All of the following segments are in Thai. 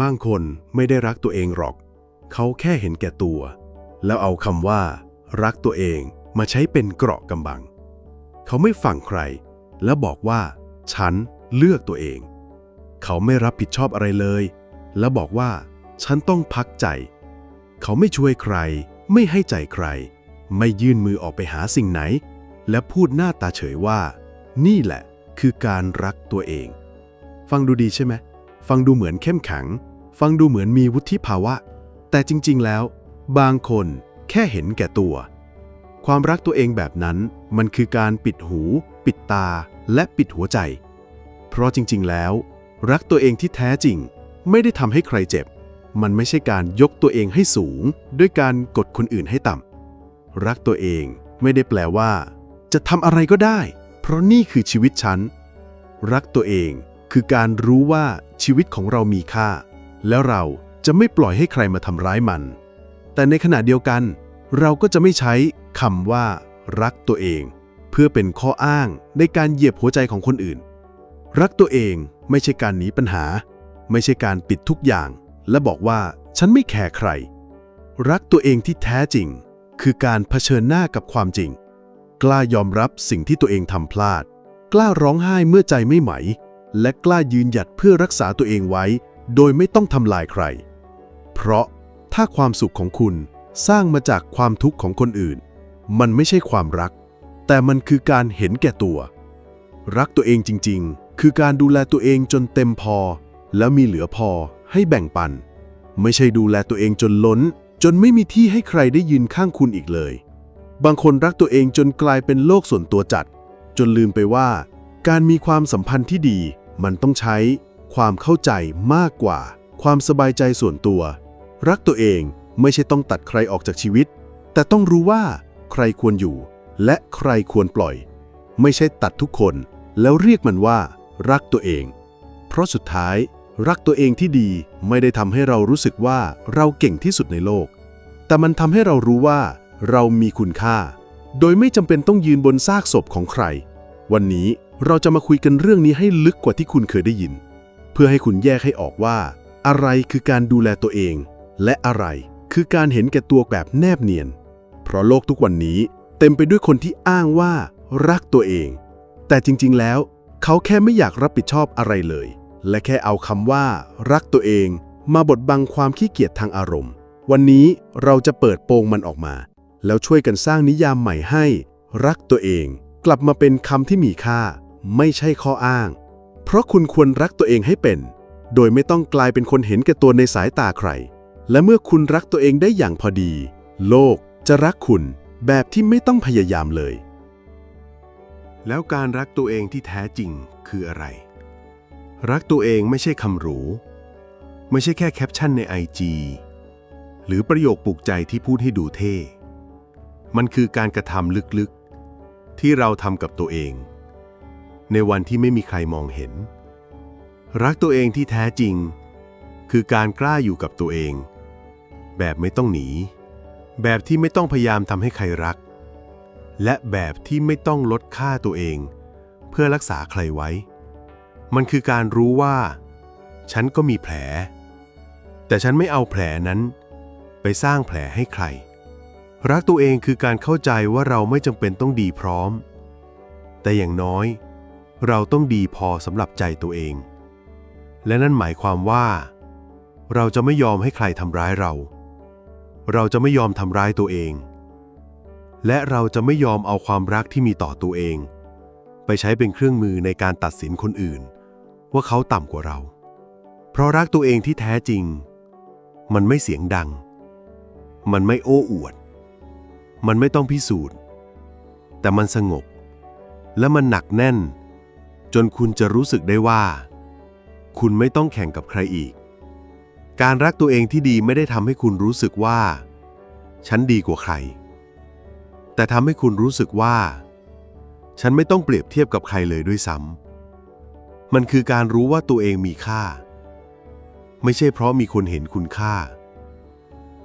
บางคนไม่ได้รักตัวเองหรอก เขาแค่เห็นแก่ตัว แล้วเอาคำว่า รักตัวเองมาใช้เป็นเกราะกำบัง เขาไม่ฟังใคร แล้วบอกว่า ฉันเลือกตัวเอง เขาไม่รับผิดชอบอะไรเลย แล้วบอกว่า ฉันต้องพักใจ เขาไม่ช่วยใคร ไม่ให้ใจใคร ไม่ยื่นมือออกไปหาสิ่งไหน และพูดหน้าตาเฉยว่า นี่แหละคือการรักตัวเอง ฟังดูดีใช่ไหมฟังดูเหมือนเข้มแข็ง ฟังดูเหมือนมีวุฒิภาวะ แต่จริง ๆ แล้ว บางคนแค่เห็นแก่ตัว ความรักตัวเองแบบนั้นมันคือการปิดหู ปิดตา และปิดหัวใจ เพราะจริง ๆ แล้ว รักตัวเองที่แท้จริง ไม่ได้ทำให้ใครเจ็บ มันไม่ใช่การยกตัวเองให้สูง ด้วยการกดคนอื่นให้ต่ำรักตัวเองไม่ได้แปลว่า จะทำอะไรก็ได้ เพราะนี่คือชีวิตฉันรักตัวเองคือการรู้ว่าชีวิตของเรามีค่า แล้วเราจะไม่ปล่อยให้ใครมาทำร้ายมัน แต่ในขณะเดียวกัน เราก็จะไม่ใช้คำว่า รักตัวเอง เพื่อเป็นข้ออ้างในการเหยียบหัวใจของคนอื่น รักตัวเองไม่ใช่การหนีปัญหา ไม่ใช่การปิดทุกอย่าง และบอกว่าฉันไม่แคร์ใคร รักตัวเองที่แท้จริง คือการเผชิญหน้ากับความจริง กล้ายอมรับสิ่งที่ตัวเองทำพลาด กล้าร้องไห้เมื่อใจไม่ไหวและกล้ายืนหยัดเพื่อรักษาตัวเองไว้ โดยไม่ต้องทำลายใคร เพราะถ้าความสุขของคุณสร้างมาจากความทุกข์ของคนอื่น มันไม่ใช่ความรัก แต่มันคือการเห็นแก่ตัว รักตัวเองจริง ๆ คือการดูแลตัวเองจนเต็มพอ แล้วมีเหลือพอให้แบ่งปัน ไม่ใช่ดูแลตัวเองจนล้น จนไม่มีที่ให้ใครได้ยืนข้างคุณอีกเลย บางคนรักตัวเองจนกลายเป็นโลกส่วนตัวจัด จนลืมไปว่า การมีความสัมพันธ์ที่ดี มันต้องใช้ ความเข้าใจมากกว่า ความสบายใจส่วนตัว รักตัวเองไม่ใช่ต้องตัดใครออกจากชีวิต แต่ต้องรู้ว่า ใครควรอยู่ และใครควรปล่อย ไม่ใช่ตัดทุกคน แล้วเรียกมันว่า รักตัวเอง เพราะสุดท้าย รักตัวเองที่ดีไม่ได้ทำให้เรารู้สึกว่าเราเก่งที่สุดในโลก แต่มันทำให้เรารู้ว่า เรามีคุณค่า โดยไม่จำเป็นต้องยืนบนซากศพของใคร วันนี้เราจะมาคุยกันเรื่องนี้ให้ลึกกว่าที่คุณเคยได้ยิน เพื่อให้คุณแยกให้ออกว่า อะไรคือการดูแลตัวเอง และอะไรคือการเห็นแก่ตัวแบบแนบเนียน เพราะโลกทุกวันนี้เต็มไปด้วยคนที่อ้างว่ารักตัวเอง แต่จริงๆแล้ว เขาแค่ไม่อยากรับผิดชอบอะไรเลย และแค่เอาคำว่า รักตัวเองมาบดบังความขี้เกียจทางอารมณ์ วันนี้เราจะเปิดโปงมันออกมา แล้วช่วยกันสร้างนิยามใหม่ให้ รักตัวเอง กลับมาเป็นคำที่มีค่า ไม่ใช่ข้ออ้าง เพราะคุณควรรักตัวเองให้เป็น โดยไม่ต้องกลายเป็นคนเห็นแก่ตัวในสายตาใคร และเมื่อคุณรักตัวเองได้อย่างพอดี โลกจะรักคุณแบบที่ไม่ต้องพยายามเลย แล้วการรักตัวเองที่แท้จริงคืออะไร รักตัวเองไม่ใช่คำหรู ไม่ใช่แค่แคปชั่นในไอจีหรือประโยคปลุกใจที่พูดให้ดูเท่ มันคือการกระทำลึกๆ ที่เราทำกับตัวเอง ในวันที่ไม่มีใครมองเห็น รักตัวเองที่แท้จริง คือการกล้าอยู่กับตัวเอง แบบไม่ต้องหนี แบบที่ไม่ต้องพยายามทำให้ใครรัก และแบบที่ไม่ต้องลดค่าตัวเอง เพื่อรักษาใครไว้ มันคือการรู้ว่า ฉันก็มีแผล แต่ฉันไม่เอาแผลนั้น ไปสร้างแผลให้ใคร รักตัวเองคือการเข้าใจว่าเราไม่จำเป็นต้องดีพร้อม แต่อย่างน้อย เราต้องดีพอสำหรับใจตัวเอง และนั่นหมายความว่า เราจะไม่ยอมให้ใครทำร้ายเรา เราจะไม่ยอมทำร้ายตัวเอง และเราจะไม่ยอมเอาความรักที่มีต่อตัวเอง ไปใช้เป็นเครื่องมือในการตัดสินคนอื่น ว่าเขาต่ำกว่าเรา เพราะรักตัวเองที่แท้จริง มันไม่เสียงดัง มันไม่โอ้อวด มันไม่ต้องพิสูจน์ แต่มันสงบ และมันหนักแน่น จนคุณจะรู้สึกได้ว่า คุณไม่ต้องแข่งกับใครอีก การรักตัวเองที่ดีไม่ได้ทำให้คุณรู้สึกว่า ฉันดีกว่าใคร แต่ทำให้คุณรู้สึกว่า ฉันไม่ต้องเปรียบเทียบกับใครเลยด้วยซ้ำมันคือการรู้ว่าตัวเองมีค่า ไม่ใช่เพราะมีคนเห็นคุณค่า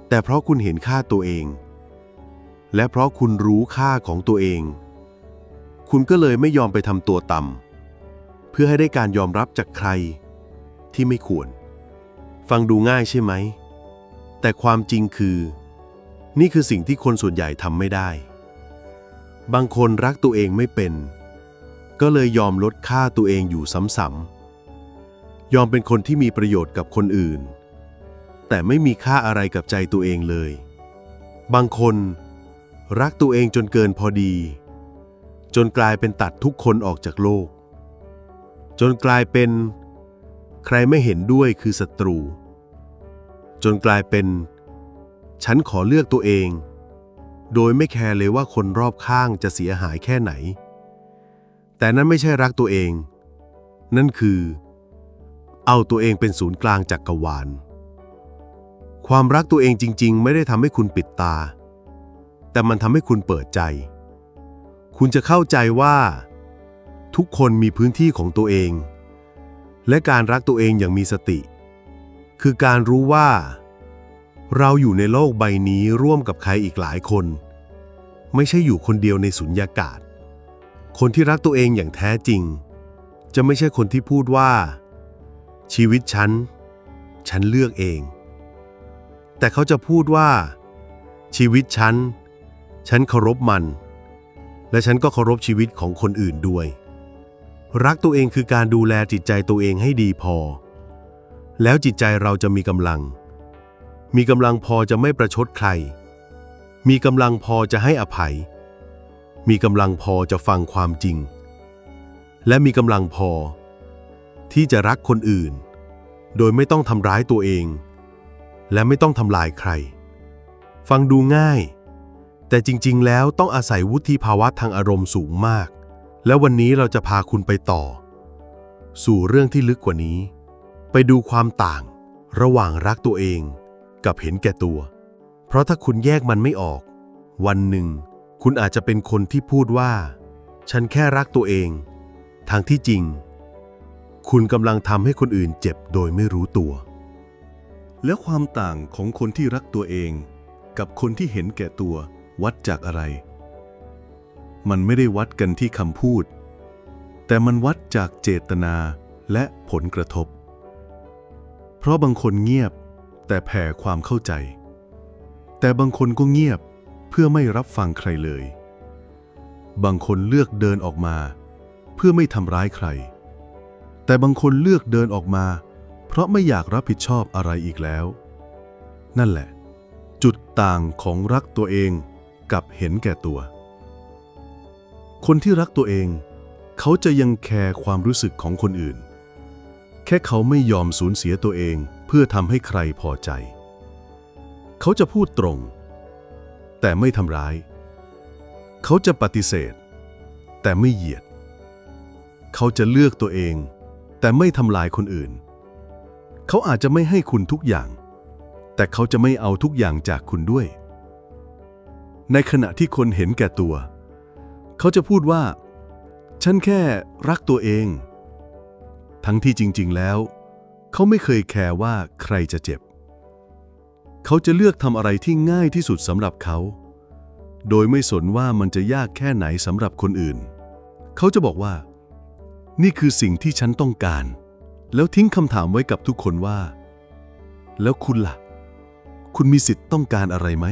แต่เพราะคุณเห็นค่าตัวเอง และเพราะคุณรู้ค่าของตัวเอง คุณก็เลยไม่ยอมไปทำตัวต่ำ เพื่อให้ได้การยอมรับจากใครที่ไม่ควร ฟังดูง่ายใช่ไหม แต่ความจริงคือ นี่คือสิ่งที่คนส่วนใหญ่ทำไม่ได้ บางคนรักตัวเองไม่เป็น ก็เลยยอมลดค่าตัวเองอยู่ซ้ำๆยอมเป็นคนที่มีประโยชน์กับคนอื่น แต่ไม่มีค่าอะไรกับใจตัวเองเลย บางคนรักตัวเองจนเกินพอดี จนกลายเป็นตัดทุกคนออกจากโลก จนกลายเป็น ใครไม่เห็นด้วยคือศัตรู จนกลายเป็น ฉันขอเลือกตัวเอง โดยไม่แคร์เลยว่าคนรอบข้างจะเสียหายแค่ไหน แต่นั่นไม่ใช่รักตัวเอง นั่นคือ เอาตัวเองเป็นศูนย์กลางจักกรวาล ความรักตัวเองจริง ๆ ไม่ได้ทำให้คุณปิดตา แต่มันทำให้คุณเปิดใจ คุณจะเข้าใจว่า ทุกคนมีพื้นที่ของตัวเอง และการรักตัวเองอย่างมีสติ คือการรู้ว่า เราอยู่ในโลกใบนี้ร่วมกับใครอีกหลายคน ไม่ใช่อยู่คนเดียวในสุญญากาศ คนที่รักตัวเองอย่างแท้จริง จะไม่ใช่คนที่พูดว่า ชีวิตฉัน ฉันเลือกเอง แต่เขาจะพูดว่า ชีวิตฉัน ฉันเคารพมัน และฉันก็เคารพชีวิตของคนอื่นด้วย รักตัวเองคือการดูแลจิตใจตัวเองให้ดีพอ แล้วจิตใจเราจะมีกำลัง มีกำลังพอจะไม่ประชดใคร มีกำลังพอจะให้อภัย มีกำลังพอจะฟังความจริง และมีกำลังพอ ที่จะรักคนอื่น โดยไม่ต้องทำร้ายตัวเอง และไม่ต้องทำลายใคร ฟังดูง่าย แต่จริง ๆ แล้วต้องอาศัยวุฒิภาวะทางอารมณ์สูงมาก และวันนี้เราจะพาคุณไปต่อ สู่เรื่องที่ลึกกว่านี้ ไปดูความต่าง ระหว่างรักตัวเอง กับเห็นแก่ตัว เพราะถ้าคุณแยกมันไม่ออก วันหนึ่ง คุณอาจจะเป็นคนที่พูดว่า ฉันแค่รักตัวเอง ทางที่จริง คุณกำลังทำให้คนอื่นเจ็บโดยไม่รู้ตัว แล้วความต่างของคนที่รักตัวเอง กับคนที่เห็นแก่ตัววัดจากอะไร มันไม่ได้วัดกันที่คำพูด แต่มันวัดจากเจตนาและผลกระทบ เพราะบางคนเงียบ แต่แผ่ความเข้าใจ แต่บางคนก็เงียบเพื่อไม่รับฟังใครเลย บางคนเลือกเดินออกมา เพื่อไม่ทำร้ายใคร แต่บางคนเลือกเดินออกมา เพราะไม่อยากรับผิดชอบอะไรอีกแล้ว นั่นแหละ จุดต่างของรักตัวเองกับเห็นแก่ตัว คนที่รักตัวเอง เขาจะยังแคร์ความรู้สึกของคนอื่น แค่เขาไม่ยอมสูญเสียตัวเองเพื่อทำให้ใครพอใจ เขาจะพูดตรง แต่ไม่ทำร้าย เขาจะปฏิเสธ แต่ไม่เหยียด เขาจะเลือกตัวเอง แต่ไม่ทำลายคนอื่น เขาอาจจะไม่ให้คุณทุกอย่าง แต่เขาจะไม่เอาทุกอย่างจากคุณด้วย ในขณะที่คนเห็นแก่ตัวเขาจะพูดว่า ฉันแค่รักตัวเอง ทั้งที่จริง ๆ แล้ว เขาไม่เคยแคร์ว่าใครจะเจ็บ เขาจะเลือกทำอะไรที่ง่ายที่สุดสำหรับเขา โดยไม่สนว่ามันจะยากแค่ไหนสำหรับคนอื่น เขาจะบอกว่า นี่คือสิ่งที่ฉันต้องการ แล้วทิ้งคำถามไว้กับทุกคนว่า แล้วคุณล่ะ คุณมีสิทธิ์ต้องการอะไรไหม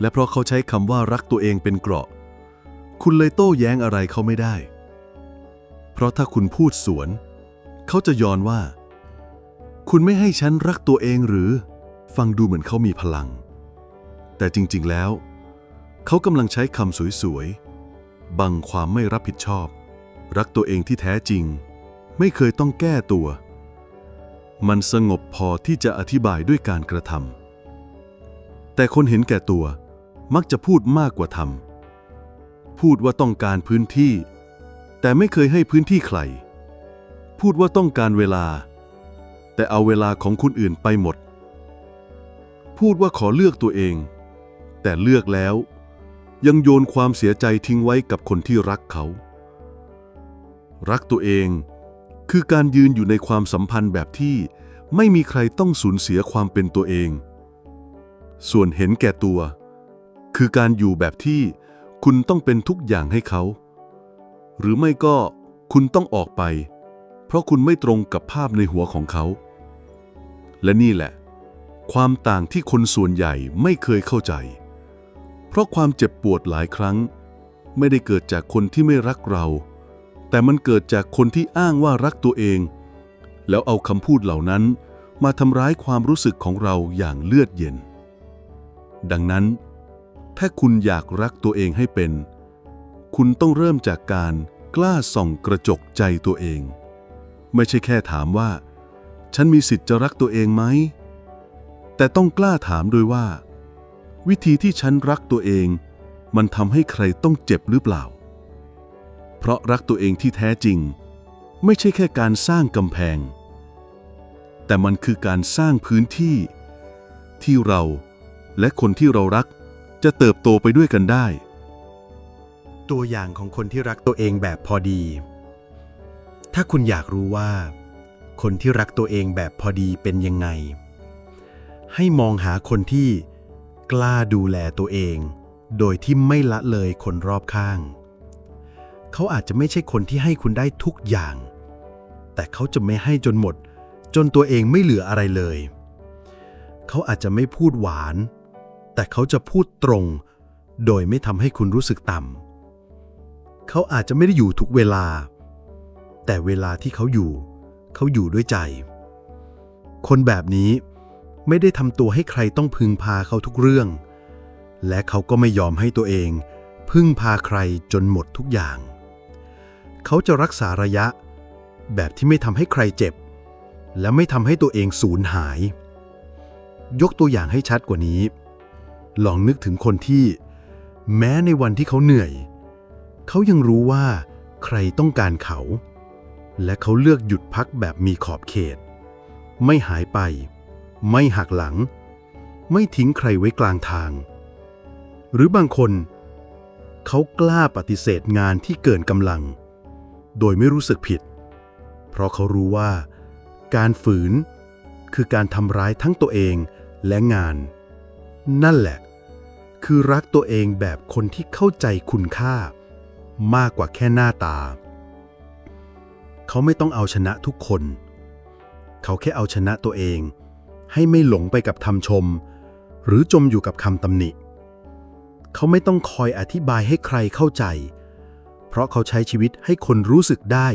และเพราะเขาใช้คำว่ารักตัวเองเป็นเกราะ คุณเลยโต้แย้งอะไรเขาไม่ได้ เพราะถ้าคุณพูดสวน เขาจะย้อนว่า คุณไม่ให้ฉันรักตัวเองหรือ ฟังดูเหมือนเขามีพลัง แต่จริงๆแล้ว เขากำลังใช้คำสวยๆ บังความไม่รับผิดชอบ รักตัวเองที่แท้จริง ไม่เคยต้องแก้ตัว มันสงบพอที่จะอธิบายด้วยการกระทำแต่คนเห็นแก่ตัวมักจะพูดมากกว่าทำ พูดว่าต้องการพื้นที่ แต่ไม่เคยให้พื้นที่ใคร พูดว่าต้องการเวลา แต่เอาเวลาของคนอื่นไปหมด พูดว่าขอเลือกตัวเอง แต่เลือกแล้ว ยังโยนความเสียใจทิ้งไว้กับคนที่รักเขา รักตัวเองคือการยืนอยู่ในความสัมพันธ์แบบที่ไม่มีใครต้องสูญเสียความเป็นตัวเอง ส่วนเห็นแก่ตัว คือการอยู่แบบที่ คุณต้องเป็นทุกอย่างให้เขา หรือไม่ก็คุณต้องออกไป เพราะคุณไม่ตรงกับภาพในหัวของเขา และนี่แหละ ความต่างที่คนส่วนใหญ่ไม่เคยเข้าใจ เพราะความเจ็บปวดหลายครั้ง ไม่ได้เกิดจากคนที่ไม่รักเรา แต่มันเกิดจากคนที่อ้างว่ารักตัวเอง แล้วเอาคำพูดเหล่านั้นมาทำร้ายความรู้สึกของเราอย่างเลือดเย็น ดังนั้น ถ้าคุณอยากรักตัวเองให้เป็น คุณต้องเริ่มจากการกล้าส่องกระจกใจตัวเอง ไม่ใช่แค่ถามว่า ฉันมีสิทธิ์จะรักตัวเองไหม แต่ต้องกล้าถามด้วยว่า วิธีที่ฉันรักตัวเอง มันทำให้ใครต้องเจ็บหรือเปล่า เพราะรักตัวเองที่แท้จริง ไม่ใช่แค่การสร้างกำแพง แต่มันคือการสร้างพื้นที่ ที่เราและคนที่เรารัก จะเติบโตไปด้วยกันได้ ตัวอย่างของคนที่รักตัวเองแบบพอดี ถ้าคุณอยากรู้ว่า คนที่รักตัวเองแบบพอดีเป็นยังไง ให้มองหาคนที่กล้าดูแลตัวเอง โดยที่ไม่ละเลยคนรอบข้าง เขาอาจจะไม่ใช่คนที่ให้คุณได้ทุกอย่าง แต่เขาจะไม่ให้จนหมด จนตัวเองไม่เหลืออะไรเลย เขาอาจจะไม่พูดหวาน แต่เขาจะพูดตรง โดยไม่ทำให้คุณรู้สึกต่ำเขาอาจจะไม่ได้อยู่ทุกเวลา แต่เวลาที่เขาอยู่ เขาอยู่ด้วยใจ คนแบบนี้ไม่ได้ทำตัวให้ใครต้องพึงพาเขาทุกเรื่อง และเขาก็ไม่ยอมให้ตัวเอง พึ่งพาใครจนหมดทุกอย่าง เขาจะรักษาระยะ แบบที่ไม่ทำให้ใครเจ็บ และไม่ทำให้ตัวเองสูญหาย ยกตัวอย่างให้ชัดกว่านี้ ลองนึกถึงคนที่ แม้ในวันที่เขาเหนื่อย เขายังรู้ว่า ใครต้องการเขา และเขาเลือกหยุดพักแบบมีขอบเขต ไม่หายไป ไม่หักหลัง ไม่ทิ้งใครไว้กลางทาง หรือบางคน เขากล้าปฏิเสธงานที่เกินกำลัง โดยไม่รู้สึกผิด เพราะเขารู้ว่า การฝืนคือการทำร้ายทั้งตัวเองและงาน นั่นแหละ คือรักตัวเองแบบคนที่เข้าใจคุณค่า มากกว่าแค่หน้าตา เขาไม่ต้องเอาชนะทุกคน เขาแค่เอาชนะตัวเอง ให้ไม่หลงไปกับคำชม หรือจมอยู่กับคำตำหนิ เขาไม่ต้องคอยอธิบายให้ใครเข้าใจ เพราะเขาใช้ชีวิตให้คนรู้สึกได้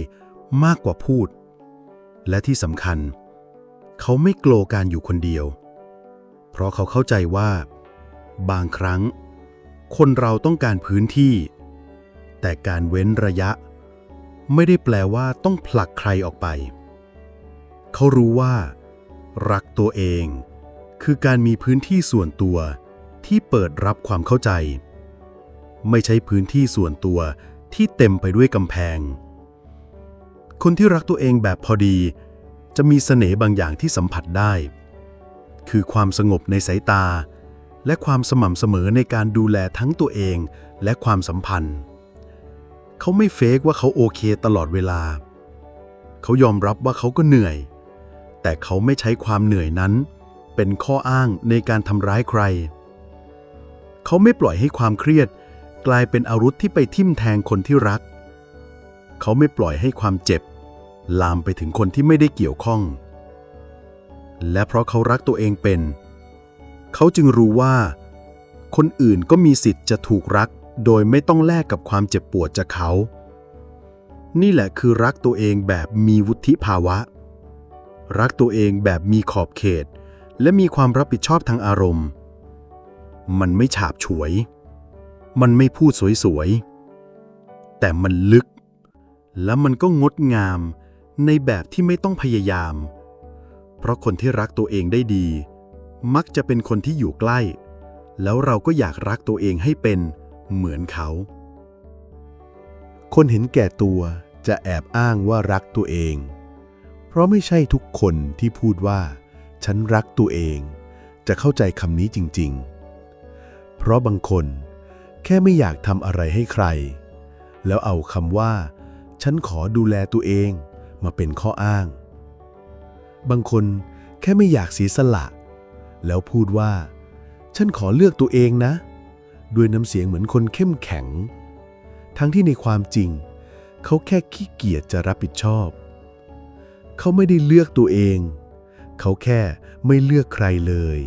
มากกว่าพูด และที่สำคัญ เขาไม่กลัวการอยู่คนเดียวเพราะเขาเข้าใจว่า บางครั้ง คนเราต้องการพื้นที่ แต่การเว้นระยะ ไม่ได้แปลว่าต้องผลักใครออกไป เขารู้ว่า รักตัวเอง คือการมีพื้นที่ส่วนตัวที่เปิดรับความเข้าใจ ไม่ใช่พื้นที่ส่วนตัวที่เต็มไปด้วยกำแพง คนที่รักตัวเองแบบพอดี จะมีเสน่ห์บางอย่างที่สัมผัสได้ คือความสงบในสายตา และความสม่ำเสมอในการดูแลทั้งตัวเองและความสัมพันธ์ เขาไม่เฟกว่าเขาโอเคตลอดเวลา เขายอมรับว่าเขาก็เหนื่อย แต่เขาไม่ใช้ความเหนื่อยนั้น เป็นข้ออ้างในการทำร้ายใคร เขาไม่ปล่อยให้ความเครียด กลายเป็นอาวุธที่ไปทิ่มแทงคนที่รัก เขาไม่ปล่อยให้ความเจ็บ ลามไปถึงคนที่ไม่ได้เกี่ยวข้อง และเพราะเขารักตัวเองเป็น เขาจึงรู้ว่า คนอื่นก็มีสิทธิ์จะถูกรัก โดยไม่ต้องแลกกับความเจ็บปวดจากเขา นี่แหละคือรักตัวเองแบบมีวุฒิภาวะ รักตัวเองแบบมีขอบเขต และมีความรับผิดชอบทางอารมณ์ มันไม่ฉาบฉวย มันไม่พูดสวยๆ แต่มันลึก และมันก็งดงามในแบบที่ไม่ต้องพยายาม เพราะคนที่รักตัวเองได้ดี มักจะเป็นคนที่อยู่ใกล้ แล้วเราก็อยากรักตัวเองให้เป็นเหมือนเขา คนเห็นแก่ตัวจะแอบอ้างว่ารักตัวเอง เพราะไม่ใช่ทุกคนที่พูดว่า ฉันรักตัวเอง จะเข้าใจคำนี้จริง ๆ เพราะบางคนแค่ไม่อยากทำอะไรให้ใคร แล้วเอาคำว่า ฉันขอดูแลตัวเองมาเป็นข้ออ้าง บางคนแค่ไม่อยากเสียสละ แล้วพูดว่า ฉันขอเลือกตัวเองนะ ด้วยน้ำเสียงเหมือนคนเข้มแข็ง ทั้งที่ในความจริง เขาแค่ขี้เกียจจะรับผิดชอบ เขาไม่ได้เลือกตัวเอง เขาแค่ไม่เลือกใครเลย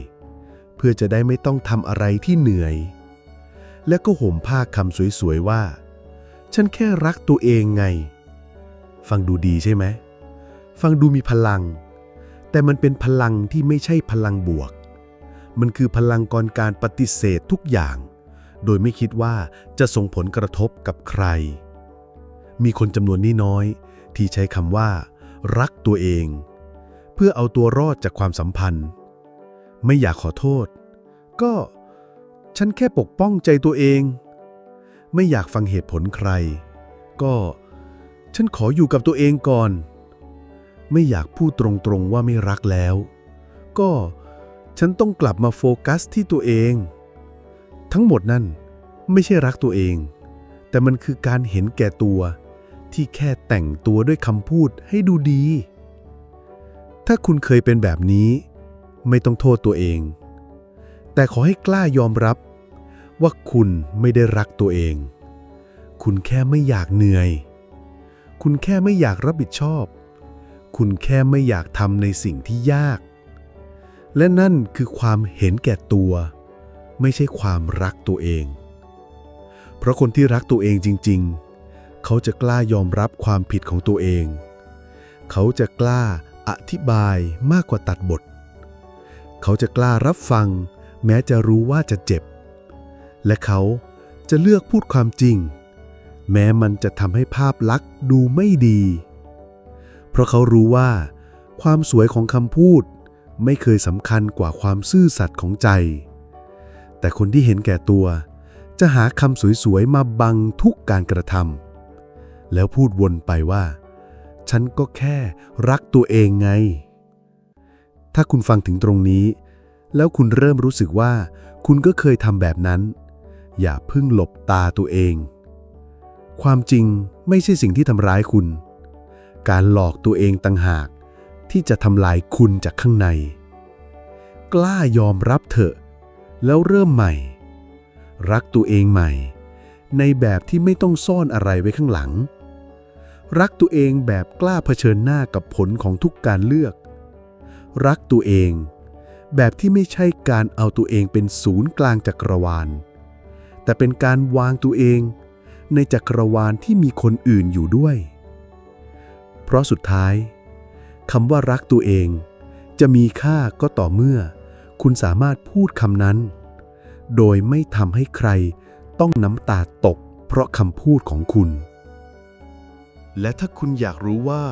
เพื่อจะได้ไม่ต้องทำอะไรที่เหนื่อย และก็ห่มผ้าคำสวยๆว่า ฉันแค่รักตัวเองไง ฟังดูดีใช่ไหมฟังดูมีพลัง แต่มันเป็นพลังที่ไม่ใช่พลังบวก มันคือพลังกรการปฏิเสธทุกอย่าง โดยไม่คิดว่าจะส่งผลกระทบกับใคร มีคนจำนวนนี้น้อย ที่ใช้คำว่า รักตัวเอง เพื่อเอาตัวรอดจากความสัมพันธ์ ไม่อยากขอโทษ ก็ฉันแค่ปกป้องใจตัวเอง ไม่อยากฟังเหตุผลใคร ก็ ฉันขออยู่กับตัวเองก่อน ไม่อยากพูดตรงๆว่าไม่รักแล้ว ก็ฉันต้องกลับมาโฟกัสที่ตัวเอง ทั้งหมดนั่นไม่ใช่รักตัวเอง แต่มันคือการเห็นแก่ตัว ที่แค่แต่งตัวด้วยคำพูดให้ดูดี ถ้าคุณเคยเป็นแบบนี้ ไม่ต้องโทษตัวเอง แต่ขอให้กล้ายอมรับ ว่าคุณไม่ได้รักตัวเอง คุณแค่ไม่อยากเหนื่อย คุณแค่ไม่อยากรับผิดชอบ คุณแค่ไม่อยากทำในสิ่งที่ยาก และนั่นคือความเห็นแก่ตัว ไม่ใช่ความรักตัวเอง เพราะคนที่รักตัวเองจริง ๆ เขาจะกล้ายอมรับความผิดของตัวเอง เขาจะกล้าอธิบายมากกว่าตัดบท เขาจะกล้ารับฟัง แม้จะรู้ว่าจะเจ็บ และเขาจะเลือกพูดความจริง แม้มันจะทำให้ภาพลักษณ์ดูไม่ดี เพราะเขารู้ว่า ความสวยของคำพูด ไม่เคยสำคัญกว่าความซื่อสัตย์ของใจ แต่คนที่เห็นแก่ตัว จะหาคำสวยๆมาบังทุกการกระทำแล้วพูดวนไปว่า ฉันก็แค่รักตัวเองไง ถ้าคุณฟังถึงตรงนี้ แล้วคุณเริ่มรู้สึกว่า คุณก็เคยทำแบบนั้น อย่าพึ่งหลบตาตัวเองความจริงไม่ใช่สิ่งที่ทำร้ายคุณ การหลอกตัวเองต่างหาก ที่จะทำลายคุณจากข้างใน กล้ายอมรับเถอะ แล้วเริ่มใหม่ รักตัวเองใหม่ ในแบบที่ไม่ต้องซ่อนอะไรไว้ข้างหลัง รักตัวเองแบบกล้าเผชิญหน้ากับผลของทุกการเลือก รักตัวเอง แบบที่ไม่ใช่การเอาตัวเองเป็นศูนย์กลางจักรวาล แต่เป็นการวางตัวเองในจักรวาลที่มีคนอื่นอยู่ด้วย เพราะสุดท้ายคำว่ารักตัวเอง จะมีค่าก็ต่อเมื่อ คุณสามารถพูดคำนั้น โดยไม่ทำให้ใครต้องน้ำตาตกเพราะคำพูดของคุณ และถ้าคุณอยากรู้ว่า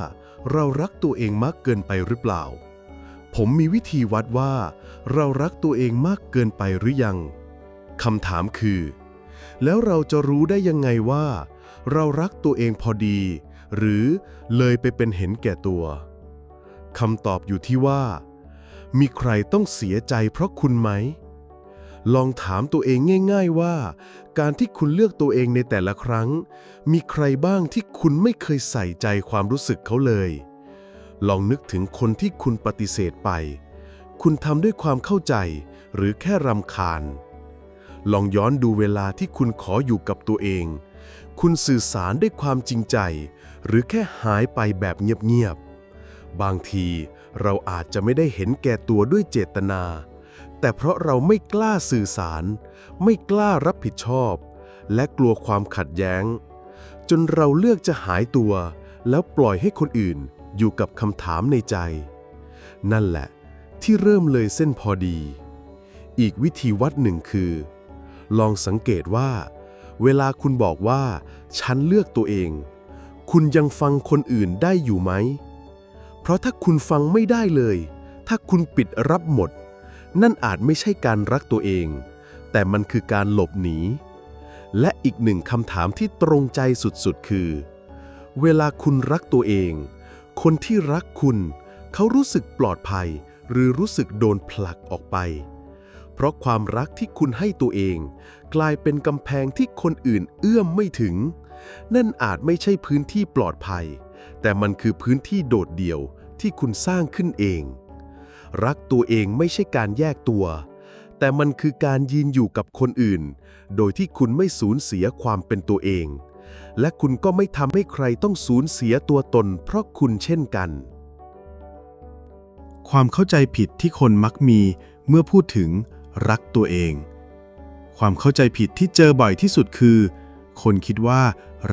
เรารักตัวเองมากเกินไปหรือเปล่า ผมมีวิธีวัดว่า เรารักตัวเองมากเกินไปหรือยังคำถามคือ แล้วเราจะรู้ได้ยังไงว่า เรารักตัวเองพอดี หรือเลยไปเป็นเห็นแก่ตัวคำตอบอยู่ที่ว่า มีใครต้องเสียใจเพราะคุณไหม ลองถามตัวเองง่าย ๆว่า การที่คุณเลือกตัวเองในแต่ละครั้ง มีใครบ้างที่คุณไม่เคยใส่ใจความรู้สึกเขาเลย ลองนึกถึงคนที่คุณปฏิเสธไป คุณทำด้วยความเข้าใจ หรือแค่รำคาญ ลองย้อนดูเวลาที่คุณขออยู่กับตัวเอง คุณสื่อสารด้วยความจริงใจ หรือแค่หายไปแบบเงียบๆ บางทีเราอาจจะไม่ได้เห็นแก่ตัวด้วยเจตนา แต่เพราะเราไม่กล้าสื่อสาร ไม่กล้ารับผิดชอบ และกลัวความขัดแย้ง จนเราเลือกจะหายตัว แล้วปล่อยให้คนอื่นอยู่กับคำถามในใจ นั่นแหละ ที่เริ่มเลยเส้นพอดี อีกวิธีวัดหนึ่งคือ ลองสังเกตว่า เวลาคุณบอกว่า ฉันเลือกตัวเอง คุณยังฟังคนอื่นได้อยู่ไหม เพราะถ้าคุณฟังไม่ได้เลย ถ้าคุณปิดรับหมด นั่นอาจไม่ใช่การรักตัวเอง แต่มันคือการหลบหนี และอีกหนึ่งคำถามที่ตรงใจสุดๆ คือ เวลาคุณรักตัวเอง คนที่รักคุณ เขารู้สึกปลอดภัย หรือรู้สึกโดนผลักออกไป เพราะความรักที่คุณให้ตัวเอง กลายเป็นกำแพงที่คนอื่นเอื้อมไม่ถึง นั่นอาจไม่ใช่พื้นที่ปลอดภัย แต่มันคือพื้นที่โดดเดี่ยวที่คุณสร้างขึ้นเอง รักตัวเองไม่ใช่การแยกตัว แต่มันคือการยืนอยู่กับคนอื่น โดยที่คุณไม่สูญเสียความเป็นตัวเอง และคุณก็ไม่ทำให้ใครต้องสูญเสียตัวตน เพราะคุณเช่นกัน ความเข้าใจผิดที่คนมักมีเมื่อพูดถึงรักตัวเอง ความเข้าใจผิดที่เจอบ่อยที่สุดคือ คนคิดว่า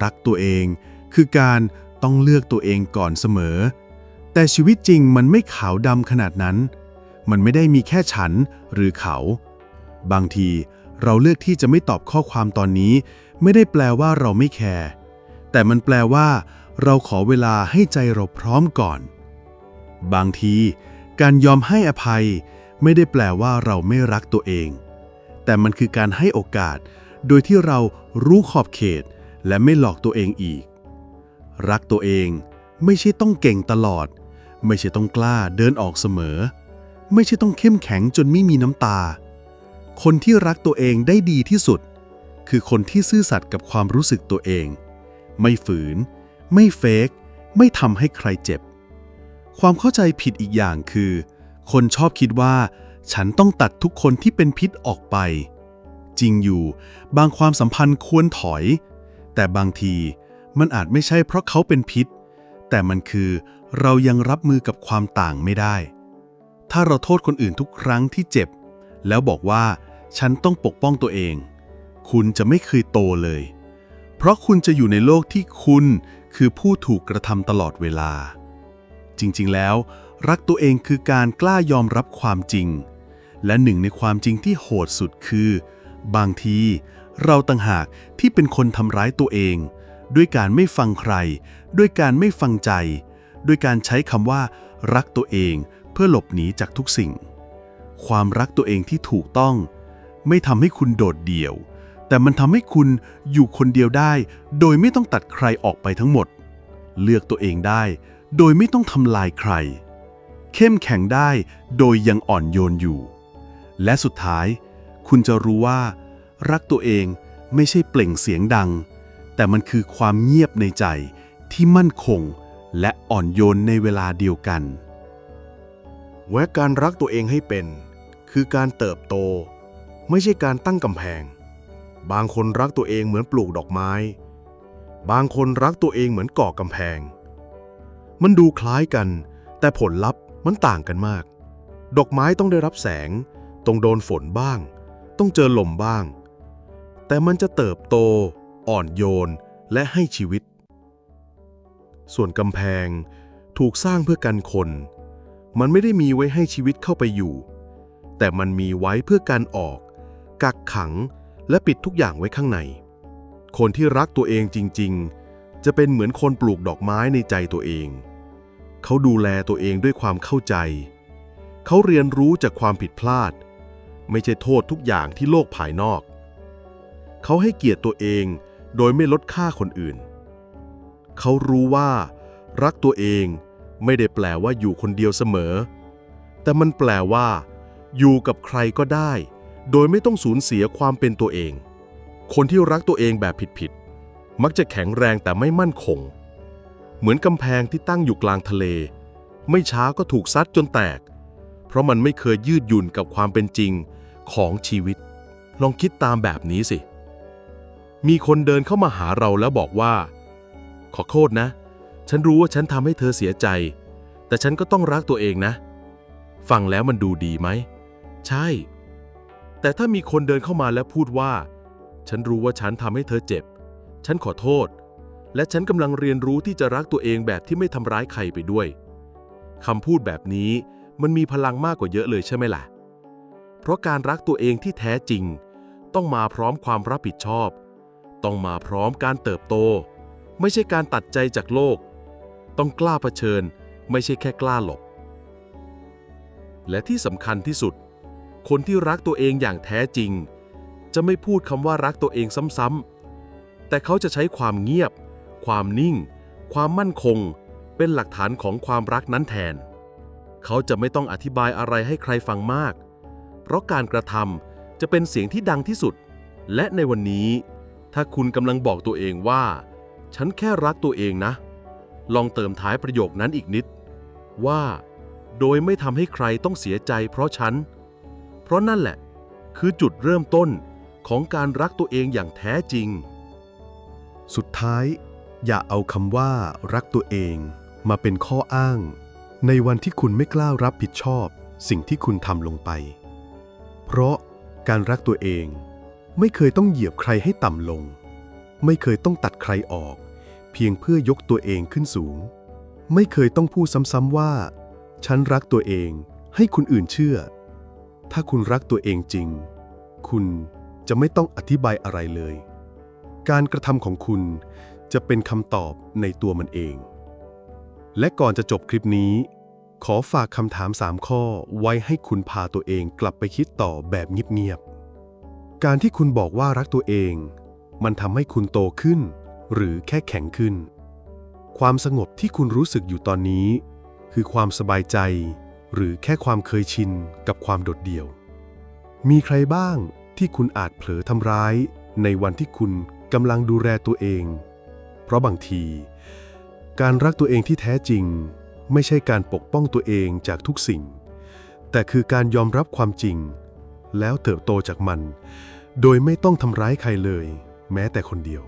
รักตัวเอง คือการต้องเลือกตัวเองก่อนเสมอ แต่ชีวิตจริงมันไม่ขาวดำขนาดนั้น มันไม่ได้มีแค่ฉันหรือเขา บางทีเราเลือกที่จะไม่ตอบข้อความตอนนี้ ไม่ได้แปลว่าเราไม่แคร์แต่มันแปลว่า เราขอเวลาให้ใจเราพร้อมก่อน บางที การยอมให้อภัย ไม่ได้แปลว่าเราไม่รักตัวเอง แต่มันคือการให้โอกาส โดยที่เรารู้ขอบเขตและไม่หลอกตัวเองอีก รักตัวเองไม่ใช่ต้องเก่งตลอด ไม่ใช่ต้องกล้าเดินออกเสมอ ไม่ใช่ต้องเข้มแข็งจนไม่มีน้ำตา คนที่รักตัวเองได้ดีที่สุด คือคนที่ซื่อสัตย์กับความรู้สึกตัวเอง ไม่ฝืน ไม่เฟกไม่ทำให้ใครเจ็บ ความเข้าใจผิดอีกอย่างคือ คนชอบคิดว่า ฉันต้องตัดทุกคนที่เป็นพิษออกไป จริงอยู่ บางความสัมพันธ์ควรถอย แต่บางทีมันอาจไม่ใช่เพราะเขาเป็นพิษ แต่มันคือเรายังรับมือกับความต่างไม่ได้ ถ้าเราโทษคนอื่นทุกครั้งที่เจ็บ แล้วบอกว่าฉันต้องปกป้องตัวเอง คุณจะไม่เคยโตเลย เพราะคุณจะอยู่ในโลกที่คุณคือผู้ถูกกระทำตลอดเวลา จริงๆแล้ว รักตัวเองคือการกล้ายอมรับความจริง และหนึ่งในความจริงที่โหดสุดคือ บางที เราต่างหากที่เป็นคนทำร้ายตัวเอง ด้วยการไม่ฟังใคร ด้วยการไม่ฟังใจ ด้วยการใช้คำว่า รักตัวเองเพื่อหลบหนีจากทุกสิ่ง ความรักตัวเองที่ถูกต้อง ไม่ทำให้คุณโดดเดี่ยว แต่มันทำให้คุณอยู่คนเดียวได้ โดยไม่ต้องตัดใครออกไปทั้งหมด เลือกตัวเองได้ โดยไม่ต้องทำลายใคร เข้มแข็งได้โดยยังอ่อนโยนอยู่ และสุดท้าย คุณจะรู้ว่า รักตัวเองไม่ใช่เปล่งเสียงดัง แต่มันคือความเงียบในใจที่มั่นคงและอ่อนโยนในเวลาเดียวกันแวะการรักตัวเองให้เป็น คือการเติบโต ไม่ใช่การตั้งกำแพง บางคนรักตัวเองเหมือนปลูกดอกไม้ บางคนรักตัวเองเหมือนก่อกำแพง มันดูคล้ายกัน แต่ผลลัพธ์มันต่างกันมาก ดอกไม้ต้องได้รับแสง ต้องโดนฝนบ้าง ต้องเจอลมบ้าง แต่มันจะเติบโต อ่อนโยนและให้ชีวิต ส่วนกำแพงถูกสร้างเพื่อกันคน มันไม่ได้มีไว้ให้ชีวิตเข้าไปอยู่ แต่มันมีไว้เพื่อการออก กักขังและปิดทุกอย่างไว้ข้างใน คนที่รักตัวเองจริง ๆ จะเป็นเหมือนคนปลูกดอกไม้ในใจตัวเอง เขาดูแลตัวเองด้วยความเข้าใจ เขาเรียนรู้จากความผิดพลาด ไม่ใช่โทษทุกอย่างที่โลกภายนอก เขาให้เกียรติตัวเองโดยไม่ลดค่าคนอื่น เขารู้ว่า รักตัวเองไม่ได้แปลว่าอยู่คนเดียวเสมอ แต่มันแปลว่า อยู่กับใครก็ได้ โดยไม่ต้องสูญเสียความเป็นตัวเอง คนที่รักตัวเองแบบผิดๆมักจะแข็งแรงแต่ไม่มั่นคง เหมือนกำแพงที่ตั้งอยู่กลางทะเล ไม่ช้าก็ถูกซัดจนแตก เพราะมันไม่เคยยืดหยุ่นกับความเป็นจริง ของชีวิต ลองคิดตามแบบนี้สิ มีคนเดินเข้ามาหาเราแล้วบอกว่า ขอโทษนะ ฉันรู้ว่าฉันทำให้เธอเสียใจ แต่ฉันก็ต้องรักตัวเองนะ ฟังแล้วมันดูดีไหม ใช่ แต่ถ้ามีคนเดินเข้ามาแล้วพูดว่า ฉันรู้ว่าฉันทำให้เธอเจ็บ ฉันขอโทษ และฉันกำลังเรียนรู้ที่จะรักตัวเองแบบที่ไม่ทำร้ายใครไปด้วยคำพูดแบบนี้มันมีพลังมากกว่าเยอะเลยใช่ไหมล่ะ เพราะการรักตัวเองที่แท้จริง ต้องมาพร้อมความรับผิดชอบ ต้องมาพร้อมการเติบโต ไม่ใช่การตัดใจจากโลก ต้องกล้าเผชิญ ไม่ใช่แค่กล้าหลบ และที่สำคัญที่สุด คนที่รักตัวเองอย่างแท้จริง จะไม่พูดคำว่ารักตัวเองซ้ำๆแต่เขาจะใช้ความเงียบ ความนิ่ง ความมั่นคง เป็นหลักฐานของความรักนั้นแทน เขาจะไม่ต้องอธิบายอะไรให้ใครฟังมาก เพราะการกระทำจะเป็นเสียงที่ดังที่สุด และในวันนี้ ถ้าคุณกำลังบอกตัวเองว่า ฉันแค่รักตัวเองนะ ลองเติมท้ายประโยคนั้นอีกนิด ว่า โดยไม่ทำให้ใครต้องเสียใจเพราะฉัน เพราะนั่นแหละ คือจุดเริ่มต้นของการรักตัวเองอย่างแท้จริง สุดท้าย อย่าเอาคำว่า รักตัวเอง มาเป็นข้ออ้าง ในวันที่คุณไม่กล้ารับผิดชอบ สิ่งที่คุณทำลงไป เพราะการรักตัวเองไม่เคยต้องเหยียบใครให้ต่ำลง ไม่เคยต้องตัดใครออก เพียงเพื่อยกตัวเองขึ้นสูง ไม่เคยต้องพูดซ้ำๆว่า ฉันรักตัวเองให้คนอื่นเชื่อ ถ้าคุณรักตัวเองจริง คุณจะไม่ต้องอธิบายอะไรเลย การกระทำของคุณจะเป็นคำตอบในตัวมันเอง และก่อนจะจบคลิปนี้ ขอฝากคำถาม 3 ข้อไว้ให้คุณพาตัวเองกลับไปคิดต่อแบบเงียบๆ การที่คุณบอกว่ารักตัวเอง มันทำให้คุณโตขึ้น หรือแค่แข็งขึ้น ความสงบที่คุณรู้สึกอยู่ตอนนี้ คือความสบายใจ หรือแค่ความเคยชินกับความโดดเดี่ยว มีใครบ้างที่คุณอาจเผลอทำร้าย ในวันที่คุณกำลังดูแลตัวเอง เพราะบางที การรักตัวเองที่แท้จริง ไม่ใช่การปกป้องตัวเองจากทุกสิ่ง แต่คือการยอมรับความจริง แล้วเติบโตจากมัน โดยไม่ต้องทำร้ายใครเลย แม้แต่คนเดียว